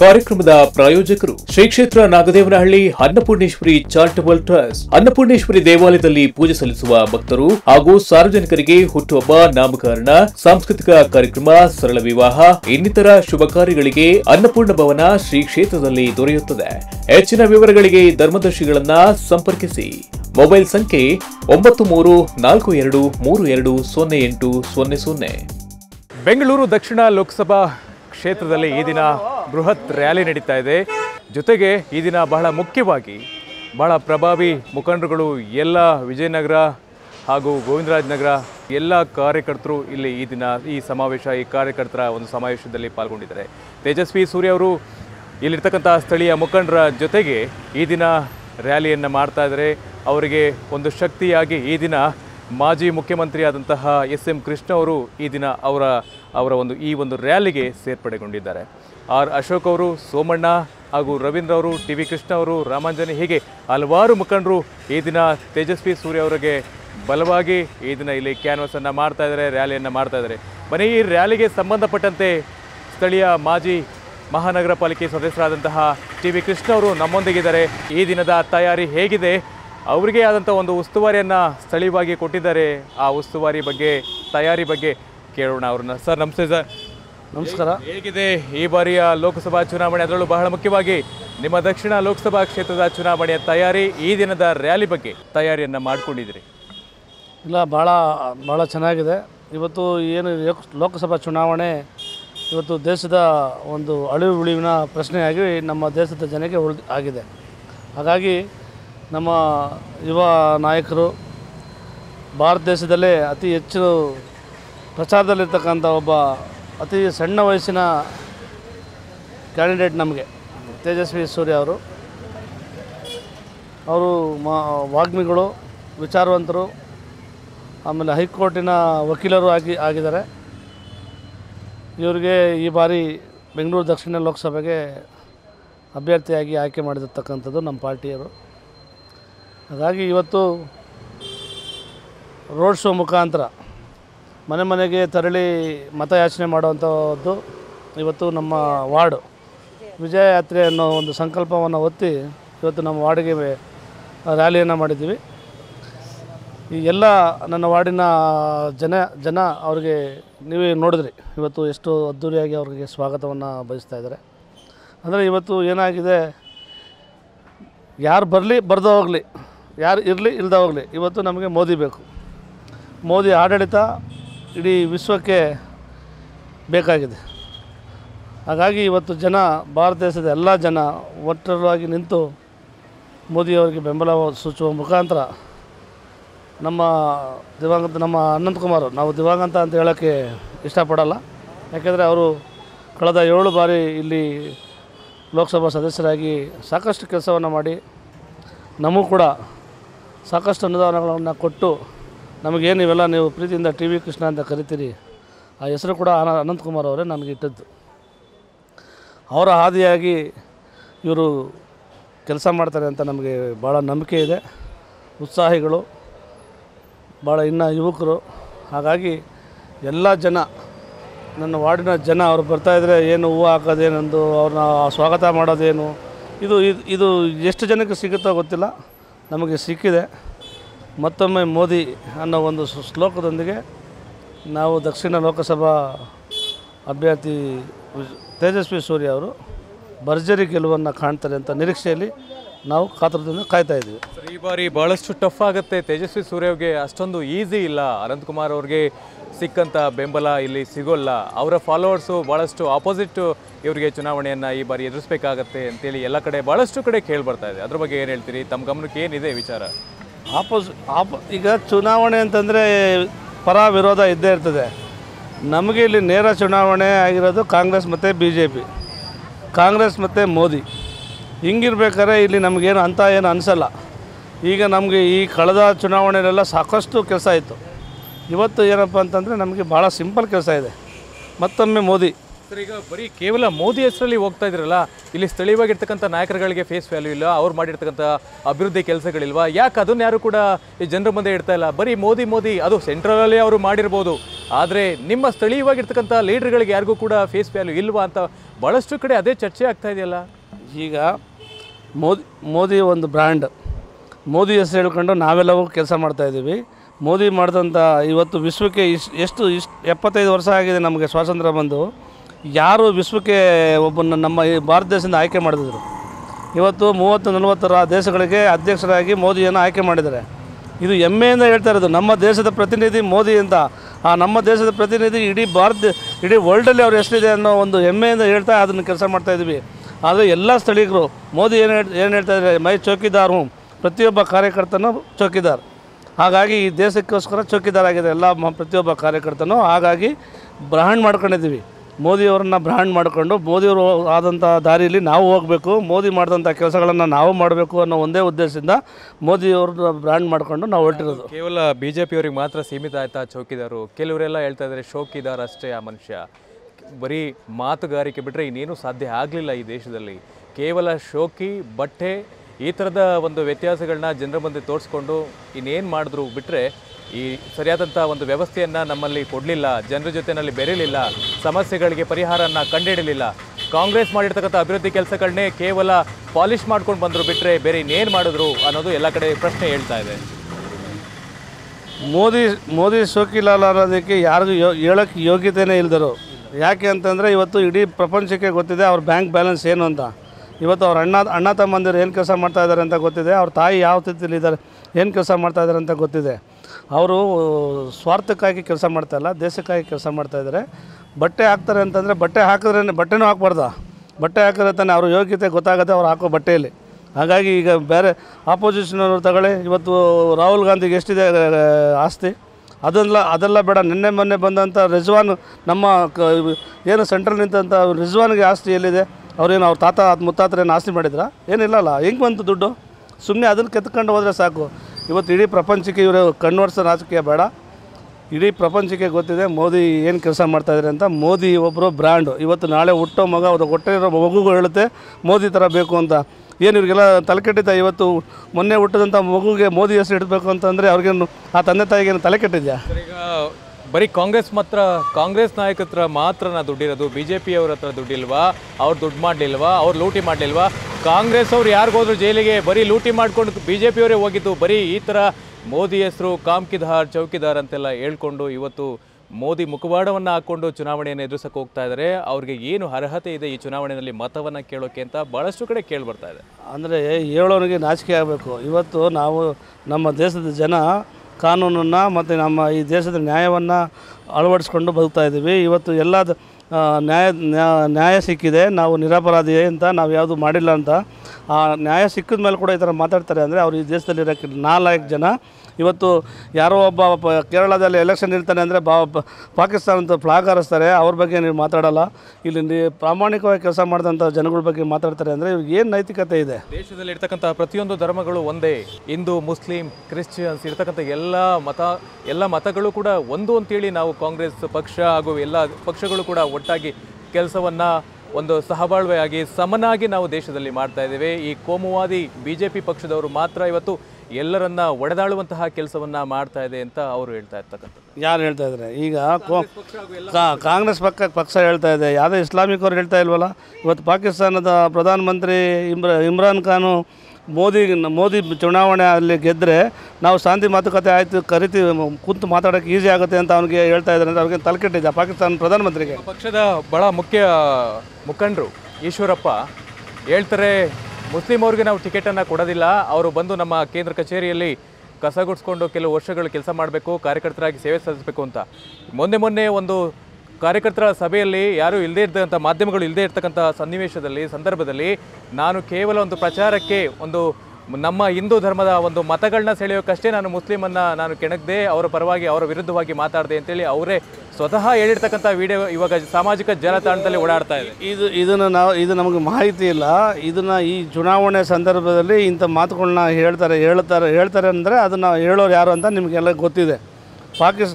ಕಾರ್ಯಕ್ರಮದ ಪ್ರಾಯೋಜಕರು ಶ್ರೀ ಕ್ಷೇತ್ರ ನಾಗದೇವನಹಳ್ಳಿ ಅನ್ನಪೂರ್ಣೇಶ್ವರಿ ಚಾರಿಟಬಲ್ ಟ್ರಸ್ಟ್, ಅನ್ನಪೂರ್ಣೇಶ್ವರಿ ದೇವಾಲಯದಲ್ಲಿ ಪೂಜೆ ಸಲ್ಲಿಸುವ ಭಕ್ತರು ಹಾಗೂ ಸಾರ್ವಜನಿಕರಿಗೆ ಹುಟ್ಟುಹಬ್ಬ ನಾಮಕರಣ, ಸಾಂಸ್ಕೃತಿಕ ಕಾರ್ಯಕ್ರಮ, ಸರಳ ವಿವಾಹ, ಇನ್ನಿತರ ಶುಭ ಕಾರ್ಯಗಳಿಗೆ ಅನ್ನಪೂರ್ಣ ಭವನ ಶ್ರೀ ಕ್ಷೇತ್ರದಲ್ಲಿ ದೊರೆಯುತ್ತದೆ. ಹೆಚ್ಚಿನ ವಿವರಗಳಿಗೆ ಧರ್ಮದರ್ಶಿಗಳನ್ನ ಸಂಪರ್ಕಿಸಿ. ಮೊಬೈಲ್ ಸಂಖ್ಯೆ ಒಂಬತ್ತು ಮೂರು ನಾಲ್ಕು ಎರಡು ಮೂರು ಎರಡು ಸೊನ್ನೆ ಎಂಟು ಸೊನ್ನೆ ಸೊನ್ನೆ. ಬೆಂಗಳೂರು ದಕ್ಷಿಣ ಲೋಕಸಭಾ ಕ್ಷೇತ್ರದಲ್ಲಿ ಈ ದಿನ ಬೃಹತ್ ರ್ಯಾಲಿ ನಡೀತಾ ಇದೆ. ಜೊತೆಗೆ ಈ ದಿನ ಬಹಳ ಮುಖ್ಯವಾಗಿ ಬಹಳ ಪ್ರಭಾವಿ ಮುಖಂಡರುಗಳು ಎಲ್ಲ ವಿಜಯನಗರ ಹಾಗೂ ಗೋವಿಂದರಾಜ್ ನಗರ ಎಲ್ಲ ಕಾರ್ಯಕರ್ತರು ಇಲ್ಲಿ ಈ ದಿನ ಈ ಸಮಾವೇಶ, ಈ ಕಾರ್ಯಕರ್ತರ ಒಂದು ಸಮಾವೇಶದಲ್ಲಿ ಪಾಲ್ಗೊಂಡಿದ್ದಾರೆ. ತೇಜಸ್ವಿ ಸೂರ್ಯ ಅವರು ಇಲ್ಲಿರ್ತಕ್ಕಂಥ ಸ್ಥಳೀಯ ಮುಖಂಡರ ಜೊತೆಗೆ ಈ ದಿನ ರ್ಯಾಲಿಯನ್ನು ಮಾಡ್ತಾ ಇದ್ದಾರೆ. ಅವರಿಗೆ ಒಂದು ಶಕ್ತಿಯಾಗಿ ಈ ದಿನ ಮಾಜಿ ಮುಖ್ಯಮಂತ್ರಿಯಾದಂತಹ ಎಸ್ ಎಂ ಕೃಷ್ಣ ಅವರು ಈ ದಿನ ಅವರ ಅವರ ಒಂದು, ಈ ಒಂದು ರ್ಯಾಲಿಗೆ ಸೇರ್ಪಡೆಗೊಂಡಿದ್ದಾರೆ. ಆರ್ ಅಶೋಕ್ ಅವರು, ಸೋಮಣ್ಣ ಹಾಗೂ ರವೀಂದ್ರ ಅವರು, ಟಿ ವಿ ಕೃಷ್ಣ ಅವರು, ರಾಮಾಂಜನಿ ಹೀಗೆ ಹಲವಾರು ಮುಖಂಡರು ಈ ದಿನ ತೇಜಸ್ವಿ ಸೂರ್ಯ ಅವರಿಗೆ ಬಲವಾಗಿ ಈ ದಿನ ಇಲ್ಲಿ ಕ್ಯಾನ್ವಸನ್ನು ಮಾಡ್ತಾ ಇದ್ದಾರೆ ರ್ಯಾಲಿಯನ್ನು ಮಾಡ್ತಾ ಇದ್ದಾರೆ. ಮನೆ ಈ ರ್ಯಾಲಿಗೆ ಸಂಬಂಧಪಟ್ಟಂತೆ ಸ್ಥಳೀಯ ಮಾಜಿ ಮಹಾನಗರ ಪಾಲಿಕೆ ಸದಸ್ಯರಾದಂತಹ ಟಿ ವಿ ಕೃಷ್ಣ ಅವರು ನಮ್ಮೊಂದಿಗಿದ್ದಾರೆ. ಈ ದಿನದ ತಯಾರಿ ಹೇಗಿದೆ? ಅವರಿಗೆ ಆದಂಥ ಒಂದು ಉಸ್ತುವಾರಿಯನ್ನು ಸ್ಥಳೀಯವಾಗಿ ಕೊಟ್ಟಿದ್ದಾರೆ. ಆ ಉಸ್ತುವಾರಿ ಬಗ್ಗೆ ತಯಾರಿ ಬಗ್ಗೆ ಕೇಳೋಣ ಅವ್ರನ್ನ. ಸರ್ ನಮಸ್ತೆ ಸರ್. ನಮಸ್ಕಾರ. ಹೇಗಿದೆ ಈ ಬಾರಿಯ ಲೋಕಸಭಾ ಚುನಾವಣೆ? ಅದರಲ್ಲೂ ಬಹಳ ಮುಖ್ಯವಾಗಿ ನಿಮ್ಮ ದಕ್ಷಿಣ ಲೋಕಸಭಾ ಕ್ಷೇತ್ರದ ಚುನಾವಣೆಯ ತಯಾರಿ ಈ ದಿನದ ರ್ಯಾಲಿ ಬಗ್ಗೆ ತಯಾರಿಯನ್ನು ಮಾಡಿಕೊಂಡಿದ್ದೀರಿ. ಇಲ್ಲ ಭಾಳ ಭಾಳ ಚೆನ್ನಾಗಿದೆ. ಇವತ್ತು ಏನು ಲೋಕ್- ಲೋಕಸಭಾ ಚುನಾವಣೆ ಇವತ್ತು ದೇಶದ ಒಂದು ಅಳಿವು ಉಳಿವಿನ ಪ್ರಶ್ನೆಯಾಗಿ ನಮ್ಮ ದೇಶದ ಜನಕ್ಕೆ ಉಳಿದು ಆಗಿದೆ. ಹಾಗಾಗಿ ನಮ್ಮ ಯುವ ನಾಯಕರು ಭಾರತ ದೇಶದಲ್ಲೇ ಅತಿ ಹೆಚ್ಚು ಪ್ರಚಾರದಲ್ಲಿರ್ತಕ್ಕಂಥ ಒಬ್ಬ ಅತಿ ಸಣ್ಣ ವಯಸ್ಸಿನ ಕ್ಯಾಂಡಿಡೇಟ್ ನಮಗೆ ತೇಜಸ್ವಿ ಸೂರ್ಯ ಅವರು. ಅವರು ಮಾ ವಾಗ್ಮಿಗಳು, ವಿಚಾರವಂತರು, ಆಮೇಲೆ ಹೈಕೋರ್ಟಿನ ವಕೀಲರು ಆಗಿ ಆಗಿದ್ದಾರೆ. ಇವರಿಗೆ ಈ ಬಾರಿ ಬೆಂಗಳೂರು ದಕ್ಷಿಣ ಲೋಕಸಭೆಗೆ ಅಭ್ಯರ್ಥಿಯಾಗಿ ಆಯ್ಕೆ ಮಾಡಿರ್ತಕ್ಕಂಥದ್ದು ನಮ್ಮ ಪಾರ್ಟಿಯವರು. ಹಾಗಾಗಿ ಇವತ್ತು ರೋಡ್ ಶೋ ಮುಖಾಂತರ ಮನೆ ಮನೆಗೆ ತೆರಳಿ ಮತಯಾಚನೆ ಮಾಡುವಂಥದ್ದು ಇವತ್ತು ನಮ್ಮ ವಾರ್ಡು ವಿಜಯ ಯಾತ್ರೆ ಅನ್ನೋ ಒಂದು ಸಂಕಲ್ಪವನ್ನು ಒತ್ತಿ ಇವತ್ತು ನಮ್ಮ ವಾರ್ಡಿಗೆ ರ್ಯಾಲಿಯನ್ನು ಮಾಡಿದ್ದೀವಿ. ಈ ಎಲ್ಲ ನನ್ನ ವಾರ್ಡಿನ ಜನ ಜನ ಅವ್ರಿಗೆ ನೀವೇ ನೋಡಿದ್ರಿ, ಇವತ್ತು ಎಷ್ಟು ಅದ್ದೂರಿಯಾಗಿ ಅವ್ರಿಗೆ ಸ್ವಾಗತವನ್ನು ಬಯಸ್ತಾ ಇದ್ದಾರೆ. ಅಂದರೆ ಇವತ್ತು ಏನಾಗಿದೆ, ಯಾರು ಬರಲಿ ಬರೆದೋಗಲಿ ಯಾರು ಇರಲಿ ಹೋಗಲಿ ಇವತ್ತು ನಮಗೆ ಮೋದಿ ಬೇಕು. ಮೋದಿ ಆಡಳಿತ ಇಡೀ ವಿಶ್ವಕ್ಕೆ ಬೇಕಾಗಿದೆ. ಹಾಗಾಗಿ ಇವತ್ತು ಜನ, ಭಾರತ ದೇಶದ ಎಲ್ಲ ಜನ ಒಟ್ಟರಾಗಿ ನಿಂತು ಮೋದಿಯವರಿಗೆ ಬೆಂಬಲ ಸೂಚುವ ಮುಖಾಂತರ ನಮ್ಮ ದಿವಂಗತ, ನಮ್ಮ ಅನಂತಕುಮಾರ್ ನಾವು ದಿವಂಗತ ಅಂತ ಹೇಳೋಕ್ಕೆ ಇಷ್ಟಪಡಲ್ಲ. ಯಾಕೆಂದರೆ ಅವರು ಕಳೆದ ಏಳು ಬಾರಿ ಇಲ್ಲಿ ಲೋಕಸಭಾ ಸದಸ್ಯರಾಗಿ ಸಾಕಷ್ಟು ಕೆಲಸವನ್ನು ಮಾಡಿ, ನಮಗೂ ಕೂಡ ಸಾಕಷ್ಟು ಅನುದಾನಗಳನ್ನು ಕೊಟ್ಟು ನಮಗೇನು ಇವೆಲ್ಲ ನೀವು ಪ್ರೀತಿಯಿಂದ ಟಿ ವಿ ಕೃಷ್ಣ ಅಂತ ಕರಿತೀರಿ, ಆ ಹೆಸರು ಕೂಡ ಅನ ಅನಂತಕುಮಾರ್ ಅವರೇ ನನಗೆ ಇಟ್ಟದ್ದು. ಅವರ ಹಾದಿಯಾಗಿ ಇವರು ಕೆಲಸ ಮಾಡ್ತಾರೆ ಅಂತ ನಮಗೆ ಭಾಳ ನಂಬಿಕೆ ಇದೆ, ಉತ್ಸಾಹಿಗಳು ಭಾಳ ಇನ್ನು ಯುವಕರು. ಹಾಗಾಗಿ ಎಲ್ಲ ಜನ, ನನ್ನ ವಾರ್ಡಿನ ಜನ ಅವ್ರು ಬರ್ತಾಯಿದ್ರೆ ಏನು ಹೂವು ಹಾಕೋದೇನೆಂದು ಅವ್ರನ್ನ ಸ್ವಾಗತ ಮಾಡೋದೇನು, ಇದು, ಇದು- ಇದು ಎಷ್ಟು ಜನಕ್ಕೆ ಸಿಗುತ್ತೋ ಗೊತ್ತಿಲ್ಲ. ನಮಗೆ ಸಿಕ್ಕಿದೆ. ಮತ್ತೊಮ್ಮೆ ಮೋದಿ ಅನ್ನೋ ಒಂದು ಶ್ಲೋಕದೊಂದಿಗೆ ನಾವು ದಕ್ಷಿಣ ಲೋಕಸಭಾ ಅಭ್ಯರ್ಥಿ ತೇಜಸ್ವಿ ಸೂರ್ಯ ಅವರು ಭರ್ಜರಿ ಗೆಲುವನ್ನು ಕಾಣ್ತಾರೆ ಅಂತ ನಿರೀಕ್ಷೆಯಲ್ಲಿ ನಾವು ಕಾತರದಿಂದ ಕಾಯ್ತಾ ಇದ್ದೀವಿ. ಈ ಬಾರಿ ಭಾಳಷ್ಟು ಟಫ್ ಆಗುತ್ತೆ. ತೇಜಸ್ವಿ ಸೂರ್ಯವ್ರಿಗೆ ಅಷ್ಟೊಂದು ಈಸಿ ಇಲ್ಲ. ಅನಂತಕುಮಾರ್ ಅವ್ರಿಗೆ ಸಿಕ್ಕಂತ ಬೆಂಬಲ ಇಲ್ಲಿ ಸಿಗೋಲ್ಲ. ಅವರ ಫಾಲೋವರ್ಸು ಭಾಳಷ್ಟು ಆಪೋಸಿಟ್ ಇವರಿಗೆ ಚುನಾವಣೆಯನ್ನು ಈ ಬಾರಿ ಎದುರಿಸಬೇಕಾಗತ್ತೆ ಅಂತೇಳಿ ಎಲ್ಲ ಕಡೆ ಭಾಳಷ್ಟು ಕಡೆ ಕೇಳಿ ಬರ್ತಾ ಇದೆ. ಅದ್ರ ಬಗ್ಗೆ ಏನು ಹೇಳ್ತೀರಿ? ತಮ್ಮ ಗಮನಕ್ಕೆ ಏನಿದೆ ವಿಚಾರ? ಆಪೋಸ್ ಆಪ್ ಈಗ ಚುನಾವಣೆ ಅಂತಂದರೆ ಪರ ವಿರೋಧ ಇದ್ದೇ ಇರ್ತದೆ. ನಮಗೆ ಇಲ್ಲಿ ನೇರ ಚುನಾವಣೆ ಆಗಿರೋದು ಕಾಂಗ್ರೆಸ್ ಮತ್ತು ಬಿ ಜೆ ಪಿ ಕಾಂಗ್ರೆಸ್ ಮತ್ತು ಮೋದಿ. ಹಿಂಗಿರ್ಬೇಕಾದ್ರೆ ಇಲ್ಲಿ ನಮಗೇನು ಅಂತ ಏನು ಅನಿಸಲ್ಲ. ಈಗ ನಮಗೆ ಈ ಕಳೆದ ಚುನಾವಣೆಯಲ್ಲೆಲ್ಲ ಸಾಕಷ್ಟು ಕೆಲಸ ಇತ್ತು. ಇವತ್ತು ಏನಪ್ಪ ಅಂತಂದರೆ ನಮಗೆ ಭಾಳ ಸಿಂಪಲ್ ಕೆಲಸ ಇದೆ. ಮತ್ತೊಮ್ಮೆ ಮೋದಿ. ಸರ್ ಈಗ ಬರೀ ಕೇವಲ ಮೋದಿ ಹೆಸರಲ್ಲಿ ಹೋಗ್ತಾ ಇದ್ರಲ್ಲ ಇಲ್ಲಿ ಸ್ಥಳೀಯವಾಗಿರ್ತಕ್ಕಂಥ ನಾಯಕರುಗಳಿಗೆ ಫೇಸ್ ವ್ಯಾಲ್ಯೂ ಇಲ್ಲ ಅವ್ರು ಮಾಡಿರ್ತಕ್ಕಂಥ ಅಭಿವೃದ್ಧಿ ಕೆಲಸಗಳಿಲ್ವಾ? ಯಾಕೆ ಅದನ್ನ ಯಾರು ಕೂಡ ಈ ಜನರ ಮುಂದೆ ಇಡ್ತಾ ಇಲ್ಲ? ಬರೀ ಮೋದಿ ಮೋದಿ ಅದು ಸೆಂಟ್ರಲಲ್ಲಿ ಅವರು ಮಾಡಿರ್ಬೋದು. ಆದರೆ ನಿಮ್ಮ ಸ್ಥಳೀಯವಾಗಿರ್ತಕ್ಕಂಥ ಲೀಡ್ರ್ಗಳಿಗೆ ಯಾರಿಗೂ ಕೂಡ ಫೇಸ್ ವ್ಯಾಲ್ಯೂ ಇಲ್ವಾ ಅಂತ ಭಾಳಷ್ಟು ಕಡೆ ಅದೇ ಚರ್ಚೆ ಆಗ್ತಾ ಇದೆಯಲ್ಲ? ಈಗ ಮೋದಿ ಮೋದಿ ಒಂದು ಬ್ರ್ಯಾಂಡ್ ಮೋದಿ ಹೆಸರು ಹೇಳ್ಕೊಂಡು ನಾವೆಲ್ಲವೂ ಕೆಲಸ ಮಾಡ್ತಾಯಿದ್ದೀವಿ ಮೋದಿ ಮಾಡಿದಂಥ ಇವತ್ತು ವಿಶ್ವಕ್ಕೆ ಇಶ್ ಎಷ್ಟು ಇಷ್ಟು ಎಪ್ಪತ್ತೈದು ವರ್ಷ ಆಗಿದೆ ನಮಗೆ ಸ್ವಾತಂತ್ರ್ಯ ಬಂದು, ಯಾರು ವಿಶ್ವಕ್ಕೆ ಒಬ್ಬನ ನಮ್ಮ ಈ ಭಾರತ ದೇಶದಿಂದ ಆಯ್ಕೆ ಮಾಡಿದ್ರು? ಇವತ್ತು ಮೂವತ್ತು ನಲವತ್ತರ ದೇಶಗಳಿಗೆ ಅಧ್ಯಕ್ಷರಾಗಿ ಮೋದಿಯನ್ನು ಆಯ್ಕೆ ಮಾಡಿದ್ದಾರೆ. ಇದು ಹೆಮ್ಮೆಯಿಂದ ಹೇಳ್ತಾ ಇರೋದು, ನಮ್ಮ ದೇಶದ ಪ್ರತಿನಿಧಿ ಮೋದಿ ಅಂತ. ಆ ನಮ್ಮ ದೇಶದ ಪ್ರತಿನಿಧಿ ಇಡೀ ಭಾರತ ಇಡೀ ವರ್ಲ್ಡಲ್ಲಿ ಅವ್ರು ಎಷ್ಟಿದೆ ಅನ್ನೋ ಒಂದು ಹೆಮ್ಮೆಯಿಂದ ಹೇಳ್ತಾ ಅದನ್ನು ಕೆಲಸ ಮಾಡ್ತಾ ಇದ್ವಿ ಆದರೆ ಎಲ್ಲ ಸ್ಥಳೀಯರು, ಮೋದಿ ಏನು ಏನು ಹೇಳ್ತಾ ಇದ್ದಾರೆ, ಮೈ ಚೌಕಿದಾರ್ ಹ್ಞೂ ಪ್ರತಿಯೊಬ್ಬ ಕಾರ್ಯಕರ್ತನೂ ಚೌಕಿದಾರ್. ಹಾಗಾಗಿ ಈ ದೇಶಕ್ಕೋಸ್ಕರ ಚೌಕಿದಾರಾಗಿದೆ ಎಲ್ಲ ಮ- ಪ್ರತಿಯೊಬ್ಬ ಕಾರ್ಯಕರ್ತನೂ ಹಾಗಾಗಿ ಬ್ರಾಂಡ್ ಮಾಡ್ಕೊಂಡಿದ್ದೀವಿ. ಮೋದಿಯವರನ್ನ ಬ್ರಾಂಡ್ ಮಾಡಿಕೊಂಡು ಮೋದಿಯವರು ಆದಂಥ ದಾರಿಯಲ್ಲಿ ನಾವು ಹೋಗಬೇಕು, ಮೋದಿ ಮಾಡಿದಂಥ ಕೆಲಸಗಳನ್ನು ನಾವು ಮಾಡಬೇಕು ಅನ್ನೋ ಒಂದೇ ಉದ್ದೇಶದಿಂದ ಮೋದಿಯವ್ರನ್ನ ಬ್ರಾಂಡ್ ಮಾಡಿಕೊಂಡು ನಾವು ಹೊರಟಿರೋದು. ಕೇವಲ ಬಿ ಜೆ ಪಿಯವ್ರಿಗೆ ಮಾತ್ರ ಸೀಮಿತ ಆಯ್ತಾ ಚೌಕಿದಾರು? ಕೆಲವರೆಲ್ಲ ಹೇಳ್ತಾ ಇದ್ದಾರೆ ಶೋಕಿದಾರ ಅಷ್ಟೇ ಆ ಮನುಷ್ಯ. ಬರೀ ಮಾತುಗಾರಿಕೆ ಬಿಟ್ಟರೆ ಇನ್ನೇನು ಸಾಧ್ಯ ಆಗಲಿಲ್ಲ ಈ ದೇಶದಲ್ಲಿ. ಕೇವಲ ಶೋಕಿ, ಬಟ್ಟೆ ಈ ಥರದ ಒಂದು ವ್ಯತ್ಯಾಸಗಳನ್ನ ಜನರ ಮುಂದೆ ತೋರಿಸ್ಕೊಂಡು ಇನ್ನೇನು ಮಾಡಿದ್ರು ಬಿಟ್ಟರೆ ಈ ಸರಿಯಾದಂಥ ಒಂದು ವ್ಯವಸ್ಥೆಯನ್ನು ನಮ್ಮಲ್ಲಿ ಕೊಡಲಿಲ್ಲ, ಜನರ ಜೊತೆಯಲ್ಲಿ ಬೆರೆಯಲಿಲ್ಲ ಸಮಸ್ಯೆಗಳಿಗೆ ಪರಿಹಾರನ ಕಂಡುಹಿಡಲಿಲ್ಲ ಕಾಂಗ್ರೆಸ್ ಮಾಡಿರ್ತಕ್ಕಂಥ ಅಭಿವೃದ್ಧಿ ಕೆಲಸಗಳನ್ನೇ ಕೇವಲ ಪಾಲಿಷ್ ಮಾಡ್ಕೊಂಡು ಬಂದರು ಬಿಟ್ಟರೆ ಬೇರೆ ಇನ್ನೇನು ಮಾಡಿದ್ರು ಅನ್ನೋದು ಎಲ್ಲ ಕಡೆ ಪ್ರಶ್ನೆ ಹೇಳ್ತಾ ಇದೆ. ಮೋದಿ ಮೋದಿ ಶೋಕಿಲಾಲ್ ಅನ್ನೋದಕ್ಕೆ ಯಾರಿಗೂ ಯೋ ಹೇಳೋಕ್ಕೆ ಯೋಗ್ಯತೆಯೇ ಇಲ್ದರು. ಯಾಕೆ ಅಂತಂದರೆ ಇವತ್ತು ಇಡೀ ಪ್ರಪಂಚಕ್ಕೆ ಗೊತ್ತಿದೆ ಅವ್ರ ಬ್ಯಾಂಕ್ ಬ್ಯಾಲೆನ್ಸ್ ಏನು ಅಂತ. ಇವತ್ತು ಅವ್ರ ಅಣ್ಣ ಅಣ್ಣ ತಮ್ಮಂದಿರು ಏನು ಕೆಲಸ ಮಾಡ್ತಾ ಇದ್ದಾರೆ ಅಂತ ಗೊತ್ತಿದೆ. ಅವ್ರ ತಾಯಿ ಯಾವ ಸ್ಥಿತಿಯಲ್ಲಿ ಇದ್ದಾರೆ ಏನು ಕೆಲಸ ಮಾಡ್ತಾ ಇದ್ದಾರೆ ಅಂತ ಗೊತ್ತಿದೆ. ಅವರು ಸ್ವಾರ್ಥಕ್ಕಾಗಿ ಕೆಲಸ ಮಾಡ್ತಾಯಿಲ್ಲ ದೇಶಕ್ಕಾಗಿ ಕೆಲಸ ಮಾಡ್ತಾ ಇದ್ದಾರೆ ಬಟ್ಟೆ ಹಾಕ್ತಾರೆ ಅಂತಂದರೆ ಬಟ್ಟೆ ಹಾಕಿದ್ರೆ ಬಟ್ಟೆನೂ ಹಾಕ್ಬಾರ್ದ? ಬಟ್ಟೆ ಹಾಕಿದ್ರೆ ತಾನೆ ಅವ್ರ ಯೋಗ್ಯತೆ ಗೊತ್ತಾಗುತ್ತೆ ಅವ್ರು ಹಾಕೋ ಬಟ್ಟೆಯಲ್ಲಿ. ಹಾಗಾಗಿ ಈಗ ಬೇರೆ ಆಪೋಸಿಷನವರು ತಗೊಳ್ಳಿ, ಇವತ್ತು ರಾಹುಲ್ ಗಾಂಧಿಗೆ ಎಷ್ಟಿದೆ ಆಸ್ತಿ? ಅದೆಲ್ಲ ಅದೆಲ್ಲ ಬೇಡ. ನಿನ್ನೆ, ಮೊನ್ನೆ ಬಂದಂಥ ರಿಜ್ವಾನ್ ನಮ್ಮ ಏನು ಸೆಂಟ್ರಲ್ ನಿಂತಂಥ ರಿಜ್ವಾನ್ಗೆ ಆಸ್ತಿ ಎಲ್ಲಿದೆ? ಅವ್ರೇನು ಅವ್ರ ತಾತ ಮುತ್ತಾತರ ಏನು ಆಸ್ತಿ ಮಾಡಿದ್ರಾ? ಏನಿಲ್ಲಲ್ಲ, ಹೆಂಗೆ ಬಂತು ದುಡ್ಡು? ಸುಮ್ಮನೆ ಅದನ್ನು ಕೆತ್ಕೊಂಡು ಹೋದರೆ ಸಾಕು. ಇವತ್ತು ಇಡೀ ಪ್ರಪಂಚಕ್ಕೆ ಇವರು ಕಣ್ವರ್ಸ ರಾಜಕೀಯ ಬೇಡ. ಇಡೀ ಪ್ರಪಂಚಕ್ಕೆ ಗೊತ್ತಿದೆ ಮೋದಿ ಏನು ಕೆಲಸ ಮಾಡ್ತಾಯಿದ್ದಾರೆ ಅಂತ. ಮೋದಿ ಒಬ್ಬರು ಬ್ರ್ಯಾಂಡು. ಇವತ್ತು ನಾಳೆ ಹುಟ್ಟೋ ಮಗ ಅದು ಹೊಟ್ಟೆ ಇರೋ ಮಗುಗಳು ಹೇಳುತ್ತೆ, ಮೋದಿ ಥರ ಬೇಕು ಅಂತ. ಏನು ಇವರಿಗೆಲ್ಲ ತಲೆ ಕೆಟ್ಟಿದ್ದ ಇವತ್ತು? ಮೊನ್ನೆ ಹುಟ್ಟಿದಂಥ ಮಗುಗೆ ಮೋದಿ ಹೆಸರು ಇಡಬೇಕು ಅಂತಂದರೆ ಅವ್ರಿಗೇನು ಆ ತಂದೆ ತಾಯಿಗೇನು ತಲೆ ಈಗ ಬರೀ ಕಾಂಗ್ರೆಸ್ ಮಾತ್ರ, ಕಾಂಗ್ರೆಸ್ ನಾಯಕರ ಹತ್ರ ಮಾತ್ರ ದುಡ್ಡಿರೋದು ಬಿ ಜೆ ಪಿಯವ್ರ ಹತ್ರ ದುಡ್ಡಿಲ್ವಾ? ಅವ್ರು ದುಡ್ಡು ಮಾಡಲಿಲ್ವಾ? ಅವ್ರು ಲೂಟಿ ಮಾಡಲಿಲ್ವಾ? ಕಾಂಗ್ರೆಸ್ ಅವ್ರು ಯಾರಿಗೋದ್ರು ಜೈಲಿಗೆ ಬರೀ ಲೂಟಿ ಮಾಡ್ಕೊಂಡು ಬಿ ಜೆ ಪಿಯವರೇ ಹೋಗಿದ್ದು, ಬರೀ ಈ ಥರ ಮೋದಿ ಹೆಸರು, ಕಾಮ್ಕಿದಾರ್, ಚೌಕಿದಾರ್ ಅಂತೆಲ್ಲ ಹೇಳ್ಕೊಂಡು ಇವತ್ತು ಮೋದಿ ಮುಖವಾಡವನ್ನು ಹಾಕ್ಕೊಂಡು ಚುನಾವಣೆಯನ್ನು ಎದುರಿಸಕ್ಕೆ ಹೋಗ್ತಾ ಇದ್ದಾರೆ ಅವ್ರಿಗೆ ಏನು ಅರ್ಹತೆ ಇದೆ ಈ ಚುನಾವಣೆಯಲ್ಲಿ ಮತವನ್ನು ಕೇಳೋಕೆ ಅಂತ ಭಾಳಷ್ಟು ಕಡೆ ಕೇಳಿ ಬರ್ತಾ ಇದೆ. ಅಂದರೆ ಹೇಳೋರಿಗೆ ನಾಚಿಕೆ ಆಗಬೇಕು. ಇವತ್ತು ನಾವು ನಮ್ಮ ದೇಶದ ಜನ ಕಾನೂನನ್ನು ಮತ್ತು ನಮ್ಮ ಈ ದೇಶದ ನ್ಯಾಯವನ್ನು ಅಳವಡಿಸ್ಕೊಂಡು ಬದುಕ್ತಾ ಇದ್ದೀವಿ. ಇವತ್ತು ಎಲ್ಲ ನ್ಯಾಯ ನ್ಯಾಯ ಸಿಕ್ಕಿದೆ, ನಾವು ನಿರಪರಾಧಿ ಅಂತ ನಾವು ಯಾವುದು ಮಾಡಿಲ್ಲ ಅಂತ. ಆ, ನ್ಯಾಯ ಸಿಕ್ಕಿದ ಮೇಲೆ ಕೂಡ ಈ ಥರ ಮಾತಾಡ್ತಾರೆ ಅಂದರೆ ಅವರು ಈ ದೇಶದಲ್ಲಿ ಇರೋಕ್ಕೆ ನಾಲ್ಕು ಜನ. ಇವತ್ತು ಯಾರೋ ಒಬ್ಬ ಕೇರಳದಲ್ಲಿ ಎಲೆಕ್ಷನ್ ಇರ್ತಾನೆ ಅಂದರೆ ಬಾ ಪಾಕಿಸ್ತಾನ ಪಾಕಿಸ್ತಾನದ ಫ್ಲಾಗ್ ಹಾರಿಸ್ತಾರೆ, ಅವ್ರ ಬಗ್ಗೆ ನೀವು ಮಾತಾಡಲ್ಲ. ಇಲ್ಲಿ ಪ್ರಾಮಾಣಿಕವಾಗಿ ಕೆಲಸ ಮಾಡಿದಂಥ ಜನಗಳ ಬಗ್ಗೆ ಮಾತಾಡ್ತಾರೆ ಅಂದರೆ ಇವ್ರಿಗೆ ಏನು ನೈತಿಕತೆ ಇದೆ? ದೇಶದಲ್ಲಿ ಇರ್ತಕ್ಕಂಥ ಪ್ರತಿಯೊಂದು ಧರ್ಮಗಳು ಒಂದೇ. ಹಿಂದೂ, ಮುಸ್ಲಿಂ, ಕ್ರಿಶ್ಚಿಯನ್ಸ್, ಇರ್ತಕ್ಕಂಥ ಎಲ್ಲ ಮತ, ಎಲ್ಲ ಮತಗಳು ಕೂಡ ಒಂದು ಅಂತೇಳಿ ನಾವು ಕಾಂಗ್ರೆಸ್ ಪಕ್ಷ ಹಾಗೂ ಎಲ್ಲ ಪಕ್ಷಗಳು ಕೂಡ ಒಟ್ಟಾಗಿ ಕೆಲಸವನ್ನು ಒಂದು ಸಹಬಾಳ್ವೆಯಾಗಿ ಸಮನಾಗಿ ನಾವು ದೇಶದಲ್ಲಿ ಮಾಡ್ತಾ ಇದ್ದೇವೆ. ಈ ಕೋಮುವಾದಿ ಬಿ ಜೆ ಪಿ ಪಕ್ಷದವರು ಮಾತ್ರ ಇವತ್ತು ಎಲ್ಲರನ್ನ ಒಡೆದಾಳುವಂತಹ ಕೆಲಸವನ್ನ ಮಾಡ್ತಾ ಇದೆ ಅಂತ ಅವರು ಹೇಳ್ತಾ ಇರ್ತಕ್ಕಂಥದ್ದು. ಯಾರು ಹೇಳ್ತಾ ಇದ್ದಾರೆ? ಈಗ ಕಾಂಗ್ರೆಸ್ ಪಕ್ಕ ಪಕ್ಷ ಹೇಳ್ತಾ ಇದೆ. ಯಾವುದೇ ಇಸ್ಲಾಮಿಕ್ ಅವ್ರು ಹೇಳ್ತಾ ಇಲ್ವಲ್ಲ? ಇವತ್ತು ಪಾಕಿಸ್ತಾನದ ಪ್ರಧಾನಮಂತ್ರಿ ಇಮ್ರಾ ಇಮ್ರಾನ್ ಖಾನು ಮೋದಿ ಮೋದಿ ಚುನಾವಣೆ ಅಲ್ಲಿ ಗೆದ್ದರೆ ನಾವು ಶಾಂತಿ ಮಾತುಕತೆ ಆಯಿತು, ಕರಿತೀವಿ, ಕುಂತು ಮಾತಾಡೋಕ್ಕೆ ಈಸಿ ಆಗುತ್ತೆ ಅಂತ ಅವನಿಗೆ ಹೇಳ್ತಾ ಇದ್ದಾರೆ ಅಂತ ಅವ್ರಿಗೆ ತಲೆ ಕೆಟ್ಟಿದ್ದೆ ಪಾಕಿಸ್ತಾನ ಪ್ರಧಾನಮಂತ್ರಿಗೆ? ಪಕ್ಷದ ಬಹಳ ಮುಖ್ಯ ಮುಖಂಡರು ಈಶ್ವರಪ್ಪ ಹೇಳ್ತಾರೆ, ಮುಸ್ಲಿಂ ಅವ್ರಿಗೆ ನಾವು ಟಿಕೆಟನ್ನು ಕೊಡೋದಿಲ್ಲ, ಅವರು ಬಂದು ನಮ್ಮ ಕೇಂದ್ರ ಕಚೇರಿಯಲ್ಲಿ ಕಸ ಗುಡಿಸ್ಕೊಂಡು ಕೆಲವು ವರ್ಷಗಳು ಕೆಲಸ ಮಾಡಬೇಕು, ಕಾರ್ಯಕರ್ತರಾಗಿ ಸೇವೆ ಸಲ್ಲಿಸಬೇಕು ಅಂತ. ಮೊನ್ನೆ ಮೊನ್ನೆ ಒಂದು ಕಾರ್ಯಕರ್ತರ ಸಭೆಯಲ್ಲಿ ಯಾರೂ ಇಲ್ಲದೇ ಇರ್ತಕ್ಕಂಥ ಮಾಧ್ಯಮಗಳು ಇಲ್ಲದೇ ಇರ್ತಕ್ಕಂಥ ಸನ್ನಿವೇಶದಲ್ಲಿ, ಸಂದರ್ಭದಲ್ಲಿ ನಾನು ಕೇವಲ ಒಂದು ಪ್ರಚಾರಕ್ಕೆ ಒಂದು ನಮ್ಮ ಹಿಂದೂ ಧರ್ಮದ ಒಂದು ಮತಗಳನ್ನ ಸೆಳೆಯೋಕ್ಕಷ್ಟೇ ನಾನು ಮುಸ್ಲಿಮನ್ನ ನಾನು ಕೆಣಕದೆ ಅವರ ಪರವಾಗಿ ಅವರ ವಿರುದ್ಧವಾಗಿ ಮಾತಾಡಿದೆ ಅಂತೇಳಿ ಅವರೇ ಸ್ವತಃ ಹೇಳಿರ್ತಕ್ಕಂಥ ವಿಡಿಯೋ ಇವಾಗ ಸಾಮಾಜಿಕ ಜಾಲತಾಣದಲ್ಲಿ ಓಡಾಡ್ತಾ ಇದೆ. ಇದು, ಇದನ್ನು ನಾವು, ಇದು ನಮಗೆ ಮಾಹಿತಿ ಇಲ್ಲ. ಇದನ್ನು ಈ ಚುನಾವಣೆ ಸಂದರ್ಭದಲ್ಲಿ ಇಂಥ ಮಾತುಗಳನ್ನ ಹೇಳ್ತಾರೆ ಹೇಳ್ತಾರೆ ಹೇಳ್ತಾರೆ ಅಂದರೆ ಅದನ್ನು ಹೇಳೋರು ಯಾರು ಅಂತ ನಿಮಗೆಲ್ಲ ಗೊತ್ತಿದೆ. ಪಾಕಿಸ್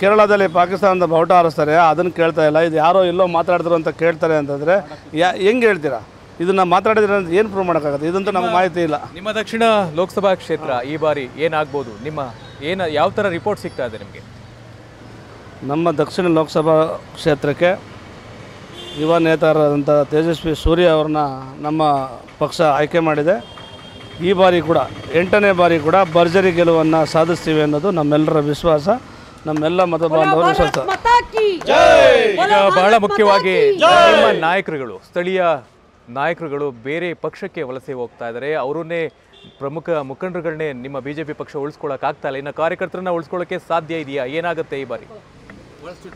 ಕೇರಳದಲ್ಲಿ ಪಾಕಿಸ್ತಾನದ ಬಾವುಟ ಹಾರಿಸ್ತಾರೆ ಅದನ್ನು ಕೇಳ್ತಾ ಇಲ್ಲ. ಇದು ಯಾರೋ ಎಲ್ಲೋ ಮಾತಾಡಿದ್ರು ಅಂತ ಕೇಳ್ತಾರೆ ಅಂತಂದರೆ ಯಾ ಹೆಂಗೆ ಹೇಳ್ತೀರಾ? ಇದನ್ನು ಮಾತಾಡಿದ್ರೆ ಅಂತ ಏನು ಪ್ರೂವ್ ಮಾಡೋಕ್ಕಾಗುತ್ತೆ? ಇದಂತೂ ನಮ್ಗೆ ಮಾಹಿತಿ ಇಲ್ಲ. ನಿಮ್ಮ ದಕ್ಷಿಣ ಲೋಕಸಭಾ ಕ್ಷೇತ್ರ ಈ ಬಾರಿ ಏನಾಗ್ಬೋದು? ನಿಮ್ಮ ಏನು ಯಾವ ಥರ ರಿಪೋರ್ಟ್ ಸಿಗ್ತಾ ಇದೆ ನಿಮಗೆ? ನಮ್ಮ ದಕ್ಷಿಣ ಲೋಕಸಭಾ ಕ್ಷೇತ್ರಕ್ಕೆ ಯುವ ನೇತಾರಾದಂಥ ತೇಜಸ್ವಿ ಸೂರ್ಯ ಅವ್ರನ್ನ ನಮ್ಮ ಪಕ್ಷ ಆಯ್ಕೆ ಮಾಡಿದೆ. ಈ ಬಾರಿ ಕೂಡ ಎಂಟನೇ ಬಾರಿ ಕೂಡ ಭರ್ಜರಿ ಗೆಲುವನ್ನು ಸಾಧಿಸ್ತೀವಿ ಅನ್ನೋದು ನಮ್ಮೆಲ್ಲರ ವಿಶ್ವಾಸ. ನಮ್ಮೆಲ್ಲ ಮತ ಬಾಂಧವರು ಸ್ವಲ್ಪ ಈಗ ಬಹಳ ಮುಖ್ಯವಾಗಿ ನಿಮ್ಮ ನಾಯಕರುಗಳು ಸ್ಥಳೀಯ ನಾಯಕರುಗಳು ಬೇರೆ ಪಕ್ಷಕ್ಕೆ ವಲಸೆ ಹೋಗ್ತಾ ಇದ್ದಾರೆ. ಅವರನ್ನೇ ಪ್ರಮುಖ ಮುಖಂಡರುಗಳನ್ನೇ ನಿಮ್ಮ ಬಿಜೆಪಿ ಪಕ್ಷ ಉಳಿಸ್ಕೊಳಕ್ ಆಗ್ತಾ ಇಲ್ಲ. ಇನ್ನು ಕಾರ್ಯಕರ್ತರನ್ನ ಉಳಿಸ್ಕೊಳ್ಳೋಕೆ ಸಾಧ್ಯ ಇದೆಯಾ? ಏನಾಗುತ್ತೆ ಈ ಬಾರಿ?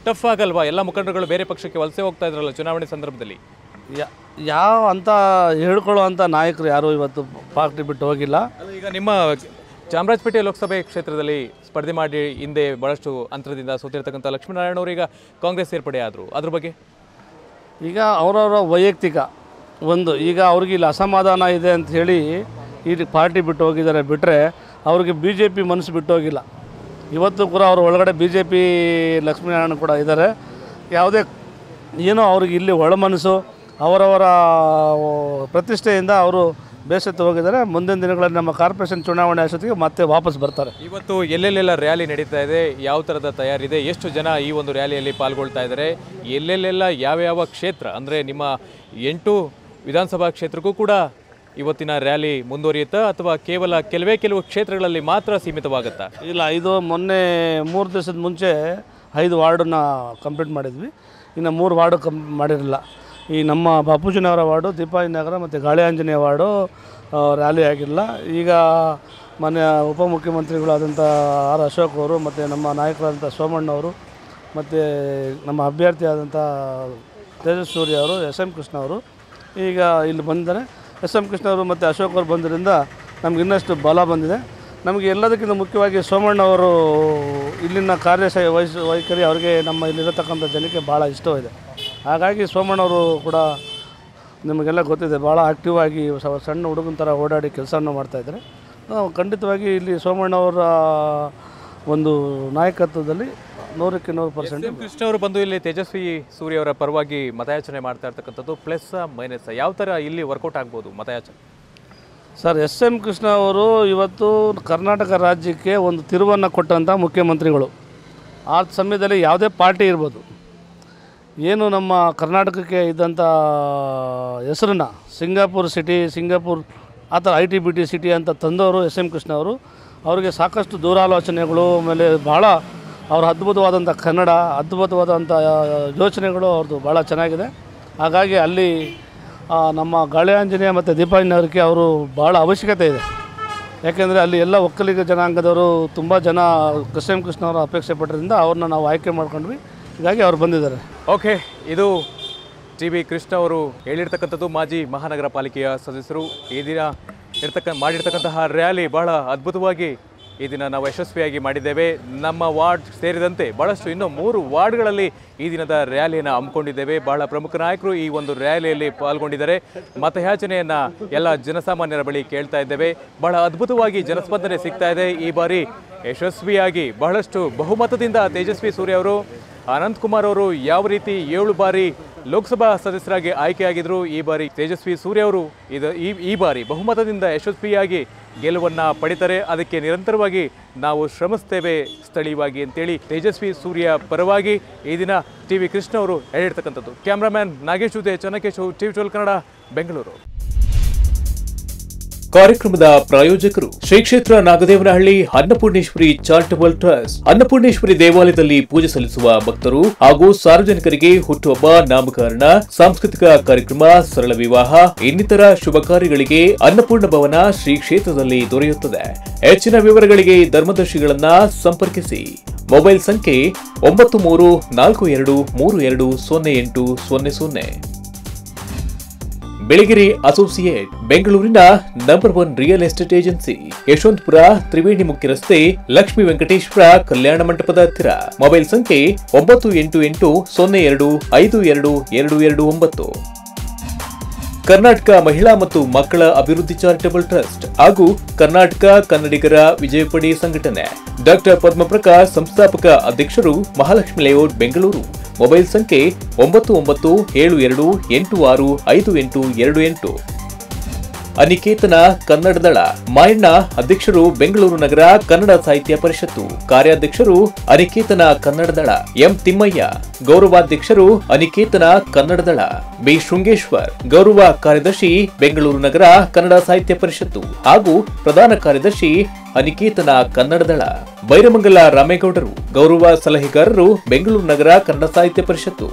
ಟಫ್ ಆಗಲ್ವಾ? ಎಲ್ಲ ಮುಖಂಡರುಗಳು ಬೇರೆ ಪಕ್ಷಕ್ಕೆ ವಲಸೆ ಹೋಗ್ತಾ ಇದ್ರಲ್ಲ ಚುನಾವಣೆ ಸಂದರ್ಭದಲ್ಲಿ? ಯಾ- ಯಾವ ಅಂತ ಹೇಳ್ಕೊಳ್ಳೋ ಅಂತ ನಾಯಕರು ಯಾರು ಇವತ್ತು ಪಾರ್ಟಿ ಬಿಟ್ಟು ಹೋಗಿಲ್ಲ. ಅಲ್ಲ, ಈಗ ನಿಮ್ಮ ಚಾಮರಾಜಪೇಟೆ ಲೋಕಸಭೆ ಕ್ಷೇತ್ರದಲ್ಲಿ ಸ್ಪರ್ಧೆ ಮಾಡಿ ಹಿಂದೆ ಬಹಳಷ್ಟು ಅಂತರದಿಂದ ಸೋತಿರ್ತಕ್ಕಂಥ ಲಕ್ಷ್ಮೀನಾರಾಯಣ ಅವರು ಈಗ ಕಾಂಗ್ರೆಸ್ ಸೇರ್ಪಡೆ ಆದರು. ಅದ್ರ ಬಗ್ಗೆ? ಈಗ ಅವರವರ ವೈಯಕ್ತಿಕ ಒಂದು, ಈಗ ಅವ್ರಿಗೆ ಇಲ್ಲಿ ಅಸಮಾಧಾನ ಇದೆ ಅಂತ ಹೇಳಿ ಈ ಪಾರ್ಟಿ ಬಿಟ್ಟು ಹೋಗಿದ್ದಾರೆ. ಬಿಟ್ಟರೆ ಅವ್ರಿಗೆ ಬಿ ಜೆ ಪಿ ಮನಸ್ಸು ಬಿಟ್ಟು ಹೋಗಿಲ್ಲ. ಇವತ್ತು ಕೂಡ ಅವ್ರ ಒಳಗಡೆ ಬಿ ಜೆ ಪಿ ಲಕ್ಷ್ಮೀನಾರಾಯಣ ಕೂಡ ಇದ್ದಾರೆ. ಯಾವುದೇ ಏನೋ ಅವ್ರಿಗೆ ಇಲ್ಲಿ ಒಳ ಮನಸ್ಸು ಅವರವರ ಪ್ರತಿಷ್ಠೆಯಿಂದ ಅವರು ಬೇಸತ್ತು ಹೋಗಿದ್ದಾರೆ. ಮುಂದಿನ ದಿನಗಳಲ್ಲಿ ನಮ್ಮ ಕಾರ್ಪೊರೇಷನ್ ಚುನಾವಣೆ ಅಷ್ಟೊತ್ತಿಗೆ ಮತ್ತೆ ವಾಪಸ್ ಬರ್ತಾರೆ. ಇವತ್ತು ಎಲ್ಲೆಲ್ಲೆಲ್ಲ ರ್ಯಾಲಿ ನಡೀತಾ ಇದೆ. ಯಾವ ಥರದ ತಯಾರಿದೆ? ಎಷ್ಟು ಜನ ಈ ಒಂದು ರ್ಯಾಲಿಯಲ್ಲಿ ಪಾಲ್ಗೊಳ್ತಾ ಇದ್ದಾರೆ? ಎಲ್ಲೆಲ್ಲೆಲ್ಲ ಯಾವ್ಯಾವ ಕ್ಷೇತ್ರ? ಅಂದರೆ ನಿಮ್ಮ ಎಂಟು ವಿಧಾನಸಭಾ ಕ್ಷೇತ್ರಕ್ಕೂ ಕೂಡ ಇವತ್ತಿನ ರ್ಯಾಲಿ ಮುಂದುವರಿಯುತ್ತಾ ಅಥವಾ ಕೇವಲ ಕೆಲವೇ ಕೆಲವು ಕ್ಷೇತ್ರಗಳಲ್ಲಿ ಮಾತ್ರ ಸೀಮಿತವಾಗುತ್ತಾ? ಇಲ್ಲ ಇದು ಮೊನ್ನೆ ಮೂರು ದಿವಸದ ಮುಂಚೆ ಐದು ವಾರ್ಡನ್ನು ಕಂಪ್ಲೀಟ್ ಮಾಡಿದ್ವಿ. ಇನ್ನು ಮೂರು ವಾರ್ಡು ಕಂಪ್ ಮಾಡಿರಲಿಲ್ಲ ಈ ನಮ್ಮ ಬಾಪೂಜಿನವರ ವಾರ್ಡು ದೀಪಾಯಿ ನಗರ ಮತ್ತು ಗಾಳಿ ಆಂಜನೇಯ ವಾರ್ಡು ರ್ಯಾಲಿ ಆಗಿಲ್ಲ. ಈಗ ಮೊನ್ನೆ ಉಪಮುಖ್ಯಮಂತ್ರಿಗಳಾದಂಥ ಆರ್ ಅಶೋಕ್ ಅವರು ಮತ್ತು ನಮ್ಮ ನಾಯಕರಾದಂಥ ಸೋಮಣ್ಣವರು ಮತ್ತು ನಮ್ಮ ಅಭ್ಯರ್ಥಿಯಾದಂಥ ತೇಜಸ್ ಅವರು, ಎಸ್ ಎಂ ಕೃಷ್ಣ ಅವರು ಈಗ ಇಲ್ಲಿ ಬಂದಿದ್ದಾರೆ. ಎಸ್ ಎಂ ಕೃಷ್ಣ ಅವರು ಮತ್ತು ಅಶೋಕ್ ಅವರು ಬಂದರಿಂದ ನಮ್ಗೆ ಇನ್ನಷ್ಟು ಬಲ ಬಂದಿದೆ. ನಮಗೆ ಎಲ್ಲದಕ್ಕಿಂತ ಮುಖ್ಯವಾಗಿ ಸೋಮಣ್ಣ ಅವರು ಇಲ್ಲಿನ ಕಾರ್ಯ ವಹಿಸ ವೈಖರಿ ಅವರಿಗೆ ನಮ್ಮ ಇಲ್ಲಿರತಕ್ಕಂಥ ಜನಕ್ಕೆ ಭಾಳ ಇಷ್ಟವಿದೆ. ಹಾಗಾಗಿ ಸೋಮಣ್ಣವರು ಕೂಡ ನಿಮಗೆಲ್ಲ ಗೊತ್ತಿದೆ ಭಾಳ ಆ್ಯಕ್ಟಿವ್ ಆಗಿ ಸಣ್ಣ ಹುಡುಗನ ಥರ ಓಡಾಡಿ ಕೆಲಸವನ್ನು ಮಾಡ್ತಾಯಿದ್ದಾರೆ ಖಂಡಿತವಾಗಿ ಇಲ್ಲಿ ಸೋಮಣ್ಣ ಅವರ ಒಂದು ನಾಯಕತ್ವದಲ್ಲಿ ನೂರಕ್ಕೆ ನೂರು ಪರ್ಸೆಂಟ್ ಕೃಷ್ಣ ಅವರು ಬಂದು ಇಲ್ಲಿ ತೇಜಸ್ವಿ ಸೂರ್ಯವರ ಪರವಾಗಿ ಮತಯಾಚನೆ ಮಾಡ್ತಾ ಇರ್ತಕ್ಕಂಥದ್ದು ಪ್ಲಸ್ ಮೈನಸ್ ಯಾವ ಥರ ಇಲ್ಲಿ ವರ್ಕೌಟ್ ಆಗ್ಬೋದು ಮತಯಾಚನೆ? ಸರ್ ಎಸ್ ಎಂ ಕೃಷ್ಣ ಅವರು ಇವತ್ತು ಕರ್ನಾಟಕ ರಾಜ್ಯಕ್ಕೆ ಒಂದು ತಿರುವನ್ನು ಕೊಟ್ಟಂಥ ಮುಖ್ಯಮಂತ್ರಿಗಳು. ಆ ಸಮಯದಲ್ಲಿ ಯಾವುದೇ ಪಾರ್ಟಿ ಇರ್ಬೋದು. ಏನು ನಮ್ಮ ಕರ್ನಾಟಕಕ್ಕೆ ಇದ್ದಂಥ ಹೆಸರನ್ನ, ಸಿಂಗಾಪುರ್ ಸಿಟಿ, ಸಿಂಗಾಪುರ್ ಆ ಥರ I T B T city ಅಂತ ತಂದವರು ಎಸ್ ಎಂ ಕೃಷ್ಣ ಅವರು, ಅವರಿಗೆ ಸಾಕಷ್ಟು ದೂರಾಲೋಚನೆಗಳು, ಆಮೇಲೆ ಭಾಳ ಅವ್ರ ಅದ್ಭುತವಾದಂಥ ಕನ್ನಡ ಅದ್ಭುತವಾದಂಥ ಯೋಚನೆಗಳು ಅವ್ರದ್ದು ಭಾಳ ಚೆನ್ನಾಗಿದೆ. ಹಾಗಾಗಿ ಅಲ್ಲಿ ನಮ್ಮ ಗಾಳಿ ಆಂಜನೇಯ ಮತ್ತು ದೀಪಾಂಜನೇಯವ್ರಿಗೆ ಅವರು ಭಾಳ ಅವಶ್ಯಕತೆ ಇದೆ. ಯಾಕೆಂದರೆ ಅಲ್ಲಿ ಎಲ್ಲ ಒಕ್ಕಲಿಗ ಜನಾಂಗದವರು ತುಂಬ ಜನ ಎಸ್ ಎಂ ಕೃಷ್ಣ ಅವರು ಅಪೇಕ್ಷೆ ಪಟ್ಟಿದ್ದರಿಂದ ಅವ್ರನ್ನ ನಾವು ಆಯ್ಕೆ ಮಾಡ್ಕೊಂಡ್ವಿ. ಹೀಗಾಗಿ ಅವ್ರು ಬಂದಿದ್ದಾರೆ. ಓಕೆ, ಇದು ಟಿ ಬಿ ಕೃಷ್ಣ ಅವರು ಹೇಳಿರ್ತಕ್ಕಂಥದ್ದು ಮಾಜಿ ಮಹಾನಗರ ಪಾಲಿಕೆಯ ಸದಸ್ಯರು. ಈ ದಿನ ಇರ್ತಕ್ಕ, ಮಾಡಿರ್ತಕ್ಕಂತಹ ರ್ಯಾಲಿ ಬಹಳ ಅದ್ಭುತವಾಗಿ ಈ ದಿನ ನಾವು ಯಶಸ್ವಿಯಾಗಿ ಮಾಡಿದ್ದೇವೆ. ನಮ್ಮ ವಾರ್ಡ್ ಸೇರಿದಂತೆ ಬಹಳಷ್ಟು ಇನ್ನೂ ಮೂರು ವಾರ್ಡ್ಗಳಲ್ಲಿ ಈ ದಿನದ ರ್ಯಾಲಿಯನ್ನು ಹಮ್ಮಿಕೊಂಡಿದ್ದೇವೆ. ಬಹಳ ಪ್ರಮುಖ ನಾಯಕರು ಈ ಒಂದು ರ್ಯಾಲಿಯಲ್ಲಿ ಪಾಲ್ಗೊಂಡಿದ್ದಾರೆ. ಮತಯಾಚನೆಯನ್ನು ಎಲ್ಲ ಜನಸಾಮಾನ್ಯರ ಬಳಿ ಕೇಳ್ತಾ ಇದ್ದೇವೆ. ಬಹಳ ಅದ್ಭುತವಾಗಿ ಜನಸ್ಪಂದನೆ ಸಿಗ್ತಾ ಇದೆ. ಈ ಬಾರಿ ಯಶಸ್ವಿಯಾಗಿ ಬಹಳಷ್ಟು ಬಹುಮತದಿಂದ ತೇಜಸ್ವಿ ಸೂರ್ಯ ಅವರು ಅನಂತ್ ಕುಮಾರ್ ಅವರು ಯಾವ ರೀತಿ ಏಳು ಬಾರಿ ಲೋಕಸಭಾ ಸದಸ್ಯರಾಗಿ ಆಯ್ಕೆಯಾಗಿದ್ರು? ಈ ಬಾರಿ ತೇಜಸ್ವಿ ಸೂರ್ಯ ಅವರು ಇದು ಈ ಈ ಬಾರಿ ಬಹುಮತದಿಂದ ಯಶಸ್ವಿಯಾಗಿ ಗೆಲುವನ್ನು ಪಡಿತಾರೆ. ಅದಕ್ಕೆ ನಿರಂತರವಾಗಿ ನಾವು ಶ್ರಮಿಸ್ತೇವೆ ಸ್ಥಳೀಯವಾಗಿ ಅಂತೇಳಿ ತೇಜಸ್ವಿ ಸೂರ್ಯ ಪರವಾಗಿ ಈ ದಿನ ಟಿ ವಿ ಕೃಷ್ಣ ಅವರು ಹೇಳಿರ್ತಕ್ಕಂಥದ್ದು. ಕ್ಯಾಮ್ರಾಮ್ಯಾನ್ ನಾಗೇಶ್ ಜೊತೆ T TV twelve Kannada, Bengaluru. ಕಾರ್ಯಕ್ರಮದ ಪ್ರಾಯೋಜಕರು ಶ್ರೀ ಕ್ಷೇತ್ರ ನಾಗದೇವನಹಳ್ಳಿ ಅನ್ನಪೂರ್ಣೇಶ್ವರಿ ಚಾರಿಟಬಲ್ ಟ್ರಸ್ಟ್, ಅನ್ನಪೂರ್ಣೇಶ್ವರಿ ದೇವಾಲಯದಲ್ಲಿ ಪೂಜೆ ಸಲ್ಲಿಸುವ ಭಕ್ತರು ಹಾಗೂ ಸಾರ್ವಜನಿಕರಿಗೆ ಹುಟ್ಟುಹಬ್ಬ ನಾಮಕರಣ, ಸಾಂಸ್ಕೃತಿಕ ಕಾರ್ಯಕ್ರಮ, ಸರಳ ವಿವಾಹ, ಇನ್ನಿತರ ಶುಭ ಕಾರ್ಯಗಳಿಗೆ ಅನ್ನಪೂರ್ಣ ಭವನ ಶ್ರೀ ಕ್ಷೇತ್ರದಲ್ಲಿ ದೊರೆಯುತ್ತದೆ. ಹೆಚ್ಚಿನ ವಿವರಗಳಿಗೆ ಧರ್ಮದರ್ಶಿಗಳನ್ನ ಸಂಪರ್ಕಿಸಿ. ಮೊಬೈಲ್ ಸಂಖ್ಯೆ ಒಂಬತ್ತು ಮೂರು ನಾಲ್ಕು ಎರಡು ಮೂರು ಎರಡು ಸೊನ್ನೆ ಎಂಟು ಸೊನ್ನೆ ಸೊನ್ನೆ. ಬೆಳಗಿರಿ ಅಸೋಸಿಯೇಟ್, ಬೆಂಗಳೂರಿನ number one real estate agency Yeshwanthpur, Triveni ಮುಖ್ಯ ರಸ್ತೆ, ಲಕ್ಷ್ಮೀ ವೆಂಕಟೇಶ್ವರ ಕಲ್ಯಾಣ ಮಂಟಪದ ಹತ್ತಿರ. ಮೊಬೈಲ್ ಸಂಖ್ಯೆ ಒಂಬತ್ತು ಎಂಟು ಎಂಟು ಸೊನ್ನೆ ಎರಡು ಐದು ಎರಡು ಎರಡು ಎರಡು ಒಂಬತ್ತು. ಕರ್ನಾಟಕ ಮಹಿಳಾ ಮತ್ತು ಮಕ್ಕಳ ಅಭಿವೃದ್ಧಿ ಚಾರಿಟಬಲ್ ಟ್ರಸ್ಟ್ ಹಾಗೂ ಕರ್ನಾಟಕ ಕನ್ನಡಿಗರ ವಿಜಯಪಡಿ ಸಂಘಟನೆ. ಡಾಕ್ಟರ್ ಪದ್ಮಪ್ರಕಾಶ್ ಸಂಸ್ಥಾಪಕ ಅಧ್ಯಕ್ಷರು ಮಹಾಲಕ್ಷ್ಮಿ ಲೇಔಟ್, ಬೆಂಗಳೂರು. ಮೊಬೈಲ್ ಸಂಖ್ಯೆ ಒಂಬತ್ತು ಒಂಬತ್ತು ಏಳು ಎರಡು ಎಂಟು ಆರು ಐದು ಎಂಟು ಎರಡು ಎಂಟು. ಅನಿಕೇತನ ಕನ್ನಡ ದಳ, ಮಾಯಣ್ಣ ಅಧ್ಯಕ್ಷರು ಬೆಂಗಳೂರು ನಗರ ಕನ್ನಡ ಸಾಹಿತ್ಯ ಪರಿಷತ್ತು, ಕಾರ್ಯಾಧ್ಯಕ್ಷರು ಅನಿಕೇತನ ಕನ್ನಡ ದಳ, ಎಂ ತಿಮ್ಮಯ್ಯ, ಗೌರವಾಧ್ಯಕ್ಷರು ಅನಿಕೇತನ ಕನ್ನಡ ದಳ, ಬಿ ಶೃಂಗೇಶ್ವರ್, ಗೌರವ ಕಾರ್ಯದರ್ಶಿ ಬೆಂಗಳೂರು ನಗರ ಕನ್ನಡ ಸಾಹಿತ್ಯ ಪರಿಷತ್ತು ಹಾಗೂ ಪ್ರಧಾನ ಕಾರ್ಯದರ್ಶಿ ಅನಿಕೇತನ ಕನ್ನಡ ದಳ. ಬೈರಮಂಗಲ ರಾಮೇಗೌಡರು, ಗೌರವ ಸಲಹೆಗಾರರು ಬೆಂಗಳೂರು ನಗರ ಕನ್ನಡ ಸಾಹಿತ್ಯ ಪರಿಷತ್ತು.